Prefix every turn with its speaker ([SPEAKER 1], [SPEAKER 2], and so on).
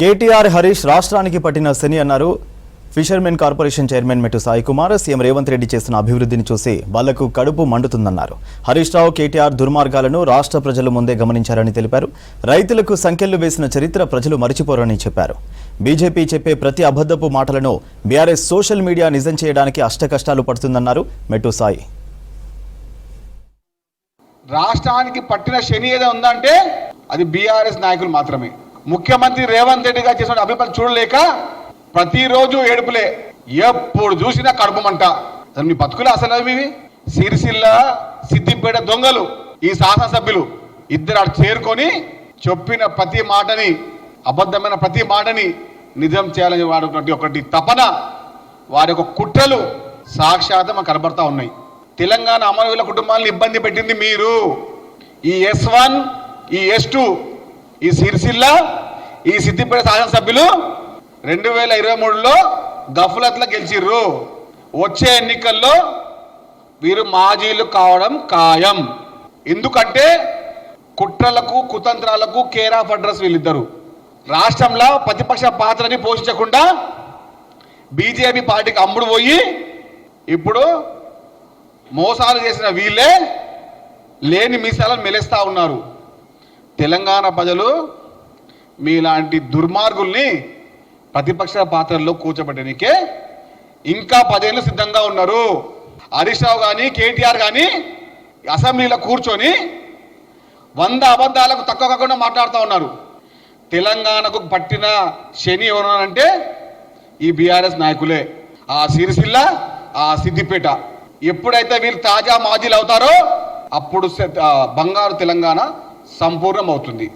[SPEAKER 1] కేటీఆర్ హరీష్ రాష్ట్రానికి పట్టిన శని అన్నారు. Fishermen corporation chairman Mettu Sai Kumar CM Revanth Reddy చేసిన అభివృద్ధిని చూసి వాళ్ళకు కడుపు మండుతుందన్నారు. హరీష్ రావు కేటీఆర్ దుర్మార్గాలను రాష్ట్ర ప్రజలు ముందే గమనించారని తెలిపారు. రైతులకు సంఖ్యలు వేసిన చరిత్ర ప్రజలు మరిచిపోరని చెప్పారు. బీజేపీ చెప్పే ప్రతి అబద్ధపు మాటలను బీఆర్ఎస్ సోషల్ మీడియా నిజం చేయడానికి అష్టకష్టాలు పడుతుందన్నారు మెట్టు సాయి.
[SPEAKER 2] రాష్ట్రానికి పట్టిన శని ఏదో ఉందంటే అది బీఆర్ఎస్ నాయకులు మాత్రమే. ముఖ్యమంత్రి రేవంత్ రెడ్డి గారు చేసిన అభిప్రాయం చూడలేక ప్రతిరోజు ఏడుపులే. ఎప్పుడు చూసినా కడుపుమంట అసలు మీ బతుకులే అసలు అవి? సిరిసిల్ల సిద్దిపేట దొంగలు ఈ శాసనసభ్యులు ఇద్దరు అటు చేరుకొని చెప్పిన ప్రతి మాటని అబద్ధమైన ప్రతి మాటని నిజం చేయాలని వాడు ఒకటి తపన వారి యొక్క కుట్రలు సాక్షాత్ మాకు కనబడతా ఉన్నాయి. తెలంగాణ అమరవీల కుటుంబాలను ఇబ్బంది పెట్టింది మీరు. ఈ ఎస్ వన్ ఈ ఎస్ టూ ఈ సిరిసిల్ల ఈ సిద్దిపేట శాసనసభ్యులు రెండు వేల ఇరవై మూడులో గఫలత్లో గెలిచిర్రు. వచ్చే ఎన్నికల్లో వీరు మాజీలు కావడం ఖాయం. ఎందుకంటే కుట్రలకు కుతంత్రాలకు కేర్ ఆఫ్ అడ్రస్ వీళ్ళిద్దరు. రాష్ట్రంలో ప్రతిపక్ష పాత్రని పోషించకుండా బీజేపీ పార్టీకి అమ్ముడు పోయి ఇప్పుడు మోసాలు చేసిన వీళ్ళే లేని మీసాలను మెలేస్తా ఉన్నారు. తెలంగాణ ప్రజలు మీలాంటి దుర్మార్గుల్ని ప్రతిపక్ష పాత్రల్లో కూర్చోబెట్టడానికే ఇంకా పదేళ్ళు సిద్ధంగా ఉన్నారు. హరీష్ రావు కానీ కేటీఆర్ కానీ అసెంబ్లీలో కూర్చొని వంద అబద్ధాలకు తక్కువ కాకుండా మాట్లాడుతూ ఉన్నారు. తెలంగాణకు పట్టిన శని ఎవరనంటే ఈ బీఆర్ఎస్ నాయకులే. ఆ సిరిసిల్ల ఆ సిద్దిపేట. ఎప్పుడైతే వీళ్ళు తాజా మాజీలు అవుతారో అప్పుడు బంగారు తెలంగాణ సంపూర్ణమవుతుంది.